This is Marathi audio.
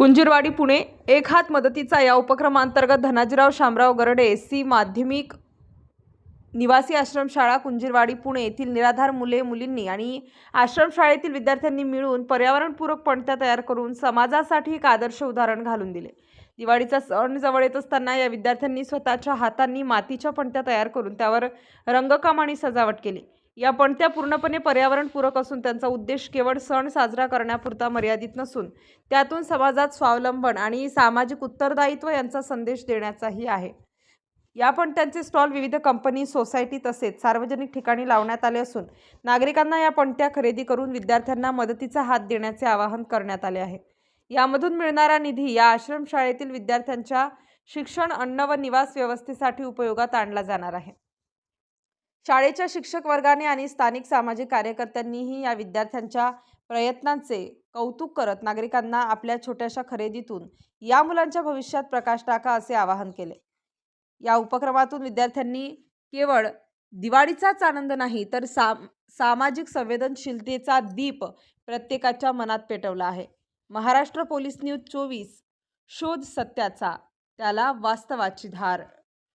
कुंजीरवाडी पुणे एक हात मदतीचा या उपक्रमांतर्गत धनाजीराव शामराव गरडे सी माध्यमिक निवासी आश्रमशाळा कुंजीरवाडी पुणे येथील निराधार मुले मुलींनी आणि आश्रमशाळेतील विद्यार्थ्यांनी मिळून पर्यावरणपूरक पणत्या तयार करून समाजासाठी एक आदर्श उदाहरण घालून दिले. दिवाळीचा सण जवळ येत असताना या विद्यार्थ्यांनी स्वतःच्या हातांनी मातीच्या पणत्या तयार करून त्यावर रंगकाम आणि सजावट केली. या पणत्या पूर्णपणे पर्यावरणपूरक असून त्यांचा उद्देश केवळ सण साजरा करण्यापुरता मर्यादित नसून त्यातून समाजात स्वावलंबन आणि सामाजिक उत्तरदायित्व यांचा संदेश देण्याचाही आहे. या पणत्यांचे स्टॉल विविध कंपनी सोसायटी तसेच सार्वजनिक ठिकाणी लावण्यात आले असून नागरिकांना या पणत्या खरेदी करून विद्यार्थ्यांना मदतीचा हात देण्याचे आवाहन करण्यात आले आहे. यामधून मिळणारा निधी या आश्रमशाळेतील विद्यार्थ्यांच्या शिक्षण अन्न व निवास व्यवस्थेसाठी उपयोगात आणला जाणार आहे. शाळेच्या शिक्षक वर्गाने आणि स्थानिक सामाजिक कार्यकर्त्यांनीही या विद्यार्थ्यांच्या प्रयत्नांचे कौतुक करत नागरिकांना आपल्या छोट्याशा खरेदीतून या मुलांच्या भविष्यात प्रकाश टाका असे आवाहन केले. या उपक्रमातून विद्यार्थ्यांनी केवळ दिवाळीचाच आनंद नाही तर साम सामाजिक संवेदनशीलतेचा दीप प्रत्येकाच्या मनात पेटवला आहे. महाराष्ट्र पोलीस न्यूज चोवीस शोध सत्याचा त्याला वास्तवाची धार.